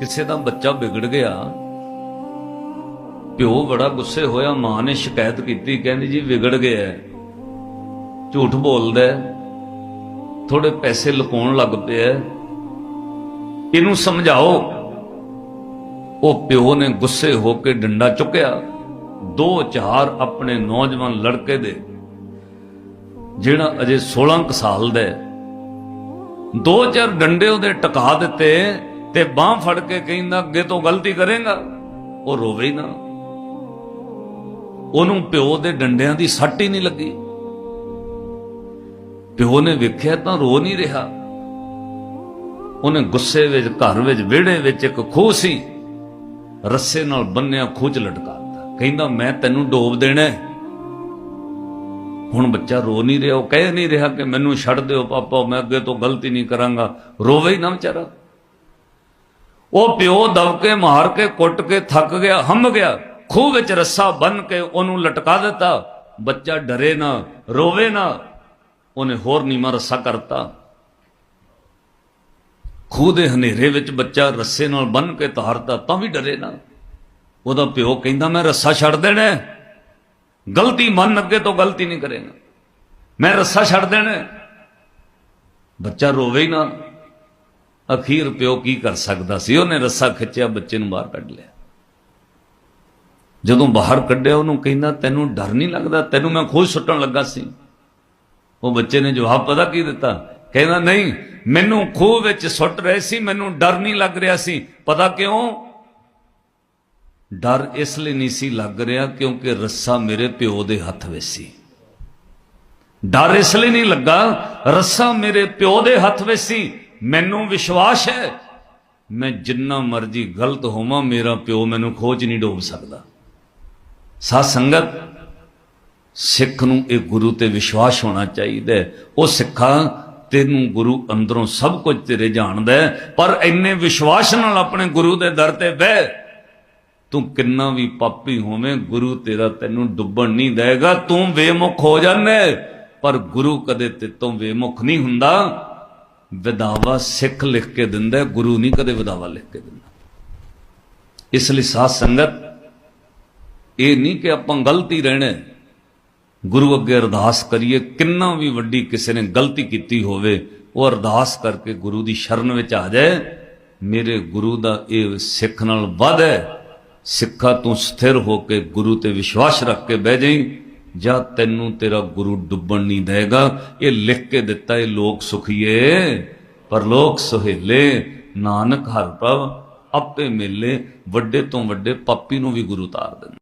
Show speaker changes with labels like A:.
A: ਕਿਸੇ ਦਾ ਬੱਚਾ ਵਿਗੜ ਗਿਆ, ਪਿਓ ਬੜਾ ਗੁੱਸੇ ਹੋਇਆ, ਮਾਂ ਨੇ ਸ਼ਿਕਾਇਤ ਕੀਤੀ, ਕਹਿੰਦੀ ਜੀ ਵਿਗੜ ਗਿਆ ਝੂਠ ਬੋਲਦਾ ਥੋੜੇ ਪੈਸੇ ਲੁਕਾਉਣ ਲੱਗ ਪਿਆ ਇਹਨੂੰ ਸਮਝਾਓ। ਉਹ ਪਿਓ ਨੇ ਗੁੱਸੇ ਹੋ ਕੇ ਡੰਡਾ ਚੁੱਕਿਆ, ਦੋ ਚਾਰ ਆਪਣੇ ਨੌਜਵਾਨ ਲੜਕੇ ਦੇ, ਜਿਹੜਾ ਅਜੇ 16 ਕੁ ਸਾਲ ਦਾ ਦੋ ਚਾਰ ਡੰਡੇ ਉਹਦੇ ਟਕਾ ਦਿੱਤੇ ਤੇ ਬਾਹ ਫੜ ਕੇ ਕਹਿੰਦਾ, ਅੱਗੇ ਤੋਂ ਗਲਤੀ ਕਰੇਗਾ। ਉਹ ਰੋਵੇ ਹੀ ਨਾ। ਉਹਨੂੰ ਪਿਓ ਦੇ ਡੰਡਿਆਂ ਦੀ ਸੱਟ ਹੀ ਨਹੀਂ ਲੱਗੀ। ਪਿਓ ਨੇ ਵੇਖਿਆ ਤਾਂ ਰੋ ਨਹੀਂ ਰਿਹਾ। ਉਹਨੇ ਗੁੱਸੇ ਵਿੱਚ, ਘਰ ਵਿੱਚ, ਵਿਹੜੇ ਵਿੱਚ ਇੱਕ ਖੂਹ ਸੀ। ਰੱਸੇ ਨਾਲ ਬੰਨਿਆ ਖੂਹ 'ਚ ਲਟਕਾਤਾ ਕਹਿੰਦਾ, ਮੈਂ ਤੈਨੂੰ ਡੋਬ ਦੇਣਾ ਹੁਣ ਬੱਚਾ ਰੋ ਨਹੀਂ ਰਿਹਾ। ਉਹ ਕਹਿ ਨਹੀਂ ਰਿਹਾ ਕਿ ਮੈਨੂੰ ਛੱਡ ਦਿਓ, ਪਾਪਾ, ਮੈਂ ਅੱਗੇ ਤੋਂ ਗਲਤੀ ਨਹੀਂ ਕਰਾਂਗਾ। ਰੋਵੇ ਹੀ ਨਾ ਵਿਚਾਰਾ। ਉਹ ਪਿਓ ਦਬਕੇ ਮਾਰ ਕੇ ਕੁੱਟ ਕੇ ਥੱਕ ਗਿਆ, ਹੰਮ ਗਿਆ, ਖੂਹ ਵਿੱਚ ਰੱਸਾ ਬੰਨ ਕੇ ਉਹਨੂੰ ਲਟਕਾ ਦਿੱਤਾ। ਬੱਚਾ ਡਰੇ ਨਾ, ਰੋਵੇ ਨਾ, ਉਹਨੇ ਹੋਰ ਨੀਮਾ ਰੱਸਾ ਕਰਤਾ। ਖੂਹ ਦੇ ਹਨੇਰੇ ਵਿੱਚ ਬੱਚਾ ਰੱਸੇ ਨਾਲ ਬੰਨ ਕੇ ਤਾਰਤਾ, ਤਾਂ ਵੀ ਡਰੇ ਨਾ। ਉਹਦਾ ਪਿਓ ਕਹਿੰਦਾ, ਮੈਂ ਰੱਸਾ ਛੱਡ ਦੇਣਾ ਗਲਤੀ ਮੰਨ ਅੱਗੇ ਤੋਂ ਗਲਤੀ ਨਹੀਂ ਕਰੇਗਾ। ਮੈਂ ਰੱਸਾ ਛੱਡ ਦੇਣਾ ਬੱਚਾ ਰੋਵੇ ਹੀ ਨਾ। ਅਖੀਰ ਪਿਓ ਕੀ ਕਰ ਸਕਦਾ ਸੀ? ਉਹਨੇ ਰੱਸਾ ਖਿੱਚਿਆ, ਬੱਚੇ ਨੂੰ ਬਾਹਰ ਕੱਢ ਲਿਆ। ਜਦੋਂ ਬਾਹਰ ਕੱਢਿਆ, ਉਹਨੂੰ ਕਹਿੰਦਾ, ਤੈਨੂੰ ਡਰ ਨਹੀਂ ਲੱਗਦਾ? ਤੈਨੂੰ ਮੈਂ ਖੋਜ ਸੁੱਟਣ ਲੱਗਾ ਸੀ। ਉਹ ਬੱਚੇ ਨੇ ਜਵਾਬ ਪਤਾ ਕੀ ਦਿੱਤਾ? ਕਹਿੰਦਾ, ਨਹੀਂ, ਮੈਨੂੰ ਖੂਹ ਵਿੱਚ ਸੁੱਟ ਰਹੇ ਸੀ, ਮੈਨੂੰ ਡਰ ਨਹੀਂ ਲੱਗ ਰਿਹਾ ਸੀ। ਪਤਾ ਕਿਉਂ? ਡਰ ਇਸ ਲਈ ਨਹੀਂ ਸੀ ਲੱਗ ਰਿਹਾ ਕਿਉਂਕਿ ਰੱਸਾ ਮੇਰੇ ਪਿਓ ਦੇ ਹੱਥ ਵਿੱਚ ਸੀ। ਡਰ ਇਸ ਲਈ ਨਹੀਂ ਲੱਗਾ, ਰੱਸਾ ਮੇਰੇ ਪਿਓ ਦੇ ਹੱਥ ਵਿੱਚ ਸੀ ਮੈਨੂੰ ਵਿਸ਼ਵਾਸ ਹੈ, ਮੈਂ ਜਿੰਨਾ ਮਰਜ਼ੀ ਗਲਤ ਹੋਵਾਂ, ਮੇਰਾ ਪਿਓ ਮੈਨੂੰ ਖੋਜ ਨਹੀਂ ਡੋਬ ਸਕਦਾ। ਸਾਧ ਸੰਗਤ, ਸਿੱਖ ਨੂੰ ਇਹ ਗੁਰੂ ਤੇ ਵਿਸ਼ਵਾਸ ਹੋਣਾ ਚਾਹੀਦਾ ਉਹ ਸਿੱਖਾਂ, ਤੈਨੂੰ ਗੁਰੂ ਅੰਦਰੋਂ ਸਭ ਕੁਝ ਤੇਰੇ ਜਾਣਦਾ ਪਰ ਇੰਨੇ ਵਿਸ਼ਵਾਸ ਨਾਲ ਆਪਣੇ ਗੁਰੂ ਦੇ ਦਰ ਤੇ ਬਹਿ, ਤੂੰ ਕਿੰਨਾ ਵੀ ਪਾਪੀ ਹੋਵੇਂ, ਗੁਰੂ ਤੇਰਾ ਤੈਨੂੰ ਡੁੱਬਣ ਨਹੀਂ ਦੇਗਾ ਤੂੰ ਬੇਮੁਖ ਹੋ ਜਾਣਾ ਪਰ ਗੁਰੂ ਕਦੇ ਤੇਤੋਂ ਬੇਮੁਖ ਨਹੀਂ ਹੁੰਦਾ। ਵਿਦਾਵਾ ਸਿੱਖ ਲਿਖ ਕੇ ਦਿੰਦਾ ਗੁਰੂ ਨਹੀਂ ਕਦੇ ਵਿਦਾਵਾ ਲਿਖ ਕੇ ਦਿੰਦਾ। ਇਸ ਲਈ ਸਾਧ ਸੰਗਤ, ਇਹ ਨਹੀਂ ਕਿ ਆਪਾਂ ਗਲਤੀ ਰਹਿਣਾ ਗੁਰੂ ਅੱਗੇ ਅਰਦਾਸ ਕਰੀਏ, ਕਿੰਨਾ ਵੀ ਵੱਡੀ ਕਿਸੇ ਨੇ ਗਲਤੀ ਕੀਤੀ ਹੋਵੇ, ਉਹ ਅਰਦਾਸ ਕਰਕੇ ਗੁਰੂ ਦੀ ਸ਼ਰਨ ਵਿੱਚ ਆ ਜਾਏ। ਮੇਰੇ ਗੁਰੂ ਦਾ ਇਹ ਸਿੱਖ ਨਾਲ ਵੱਧ ਹੈ। ਸਿੱਖਾ ਤੂੰ ਸਥਿਰ ਹੋ ਕੇ ਗੁਰੂ ਤੇ ਵਿਸ਼ਵਾਸ ਰੱਖ ਕੇ ਬਹਿ ਜਾਈਂ। ਜਾਂ ਤੈਨੂੰ ਤੇਰਾ ਗੁਰੂ ਡੁੱਬਣ ਨਹੀਂ ਦੇਗਾ? ਇਹ ਲਿਖ ਕੇ ਦਿੱਤਾ ਇਹ ਲੋਕ ਸੁਖੀਏ। ਪਰ ਲੋਕ ਸੁਹੇਲੇ, ਨਾਨਕ ਹਰ ਪ੍ਰਭ, ਆਪੇ ਮਿਲੇ, ਵੱਡੇ ਤੋਂ ਵੱਡੇ ਪਾਪੀ ਨੂੰ ਵੀ ਗੁਰੂ ਤਾਰ ਦਿੰਦਾ।